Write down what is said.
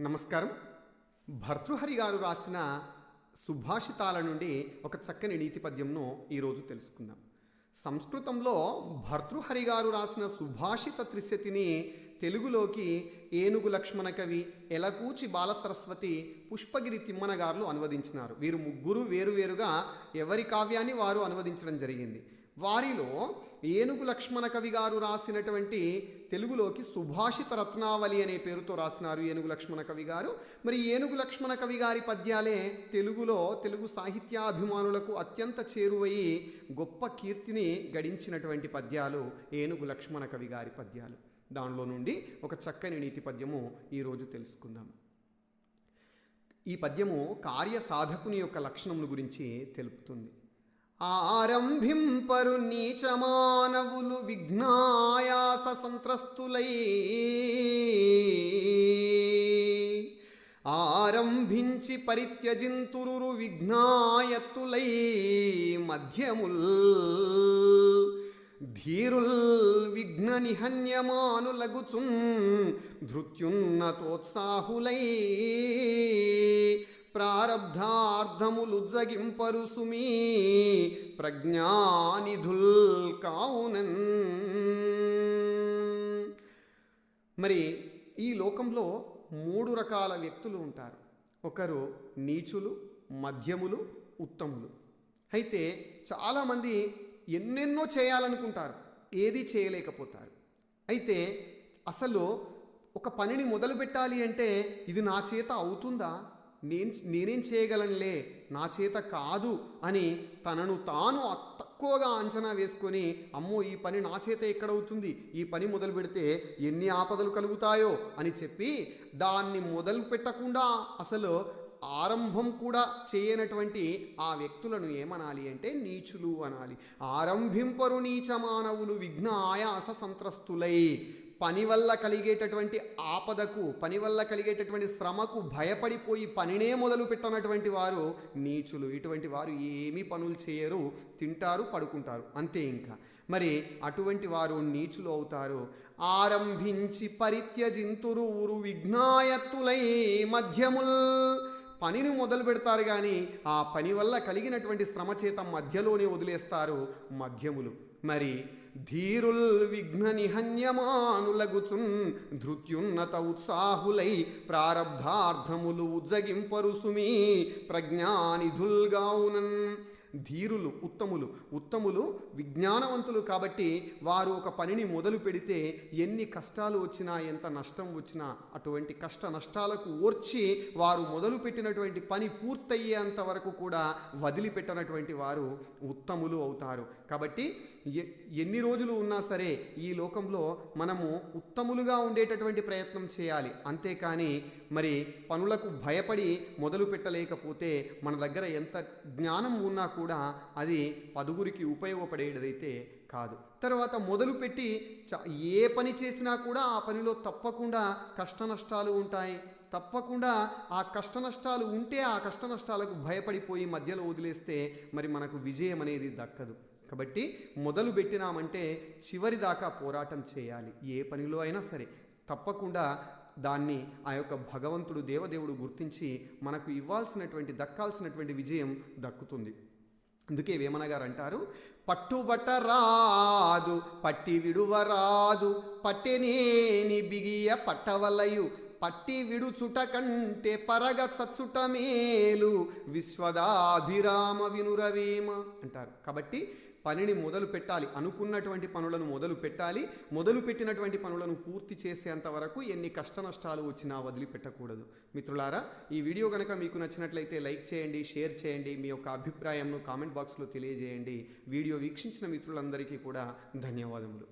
నమస్కారం. భర్తృహరి గారు రాసిన సుభాషితాల నుండి ఒక చక్కని నీతి పద్యంను ఈరోజు తెలుసుకుందాం. సంస్కృతంలో భర్తృహరి గారు రాసిన సుభాషిత త్రిశతిని తెలుగులోకి ఏనుగు లక్ష్మణ కవి ఎలకూచి బాలసరస్వతి పుష్పగిరి తిమ్మన గారు అనువదించినారు. వీరు ముగ్గురు వేరువేరుగా ఎవరి కావ్యాన్ని వారు అనువదించడం జరిగింది. వారిలో ఏనుగు లక్ష్మణ కవి గారు రాసినటువంటి తెలుగులోకి సుభాషిత రత్నావళి అనే పేరుతో రాసినారు ఏనుగు లక్ష్మణ కవి గారు. మరి ఏనుగు లక్ష్మణ కవి గారి పద్యాలే తెలుగులో తెలుగు సాహిత్యాభిమానులకు అత్యంత చేరువయి గొప్ప కీర్తిని గడించినటువంటి పద్యాలు ఏనుగు లక్ష్మణ కవి గారి పద్యాలు. దానిలో నుండి ఒక చక్కని నీతి పద్యము ఈరోజు తెలుసుకుందాం. ఈ పద్యము కార్య సాధకుని యొక్క లక్షణముల గురించి తెలుపుతుంది. ఆరంభింపరు నీచమానవులు విఘ్నాయాస సంత్రస్తులై. ఆరంభించి పరిత్యజింతురు విఘ్నాయత్తులై మధ్యముల్ ధీరుల్ విఘ్న నిహన్యమానులగుచున్ ధృత్యున్నతోత్సాహులై. ప్రారబ్ధార్థములు సుమీ ప్రజ్ఞానిధుల్ కావునన్. మరి ఈ లోకంలో మూడు రకాల వ్యక్తులు ఉంటారు. ఒకరు నీచులు మధ్యములు ఉత్తములు. అయితే చాలామంది ఎన్నెన్నో చేయాలనుకుంటారు ఏది చేయలేకపోతారు. అయితే అసలు ఒక పనిని మొదలు పెట్టాలి అంటే ఇది నా చేత అవుతుందా? నేను నేనేం చేయగలనులే నా చేత కాదు అని తనను తాను తక్కువగా అంచనా వేసుకొని అమ్మో ఈ పని నా చేత ఎక్కడవుతుంది? ఈ పని మొదలు పెడితే ఎన్ని ఆపదలు కలుగుతాయో అని చెప్పి దాన్ని మొదలు పెట్టకుండా అసలు ఆరంభం కూడా చేయనటువంటి ఆ వ్యక్తులను ఏమనాలి అంటే నీచులు అనాలి. ఆరంభింపరు నీచ మానవులు విఘ్న ఆయాస సంత్రస్తులై. పని వల్ల కలిగేటటువంటి ఆపదకు పని వల్ల కలిగేటటువంటి శ్రమకు భయపడిపోయి పనినే మొదలు పెట్టనటువంటి వారు నీచులు. ఇటువంటి వారు ఏమీ పనులు చేయరు తింటారు పడుకుంటారు. అంతే ఇంకా. మరి అటువంటి వారు నీచులు అవుతారు. ఆరంభించి పరిత్యజింతురు ఊరు విఘ్నాయత్తులై మధ్యముల్. పనిని మొదలు పెడతారు కానీ ఆ పని వల్ల కలిగినటువంటి శ్రమ చేత మధ్యలోనే వదిలేస్తారు మధ్యములు. మరి ధీరుల్ విఘ్న నిహన్యమానులగుచున్ ధృత్యున్నత ఉత్సాహులై ప్రారబ్ధార్థములు ఉజ్జగింపరుసుమీ ప్రజ్ఞానిధుల్గావునన్. ధీరులు ఉత్తములు. ఉత్తములు విజ్ఞానవంతులు కాబట్టి వారు ఒక పనిని మొదలు పెడితే ఎన్ని కష్టాలు వచ్చినా ఎంత నష్టం వచ్చినా అటువంటి కష్ట నష్టాలకు ఓర్చి వారు మొదలు పెట్టినటువంటి పని పూర్తయ్యేంత వరకు కూడా వదిలిపెట్టనటువంటి వారు ఉత్తములు అవుతారు. కాబట్టి ఎ- ఎన్ని రోజులు ఉన్నా సరే ఈ లోకంలో మనము ఉత్తములుగా ఉండేటటువంటి ప్రయత్నం చేయాలి. అంతేకాని మరి పనులకు భయపడి మొదలు పెట్టలేకపోతే మన దగ్గర ఎంత జ్ఞానం ఉన్నా కూడా కూడా అది పదుగురికి ఉపయోగపడేదైతే కాదు. తర్వాత మొదలుపెట్టి చ ఏ పని చేసినా కూడా ఆ పనిలో తప్పకుండా కష్ట నష్టాలు ఉంటాయి. తప్పకుండా ఆ కష్ట నష్టాలు ఉంటే ఆ కష్ట నష్టాలకు భయపడిపోయి మధ్యలో వదిలేస్తే మరి మనకు విజయం అనేది దక్కదు. కాబట్టి మొదలు పెట్టినామంటే చివరి దాకా పోరాటం చేయాలి. ఏ పనిలో అయినా సరే తప్పకుండా దాన్ని ఆ యొక్క భగవంతుడు దేవదేవుడు గుర్తించి మనకు ఇవ్వాల్సినటువంటి దక్కాల్సినటువంటి విజయం దక్కుతుంది. అందుకే వేమన గారు అంటారు పట్టుబట్ట రాదు పట్టి విడువరాదు పట్టెనేని బిగియ పట్టవలయు పట్టి విడుచుట కంటే పరగ చచ్చుట మేలు విశ్వదాభిరామ వినురవేమ అంటారు. కాబట్టి పనిని మొదలు పెట్టాలి. అనుకున్నటువంటి పనులను మొదలు పెట్టాలి. మొదలు పెట్టినటువంటి పనులను పూర్తి చేసేంత వరకు ఎన్ని కష్ట నష్టాలు వచ్చినా వదిలిపెట్టకూడదు. మిత్రులారా ఈ వీడియో కనుక మీకు నచ్చినట్లయితే లైక్ చేయండి షేర్ చేయండి మీ యొక్క అభిప్రాయంను కామెంట్ బాక్స్లో తెలియజేయండి. వీడియో వీక్షించిన మిత్రులందరికీ కూడా ధన్యవాదములు.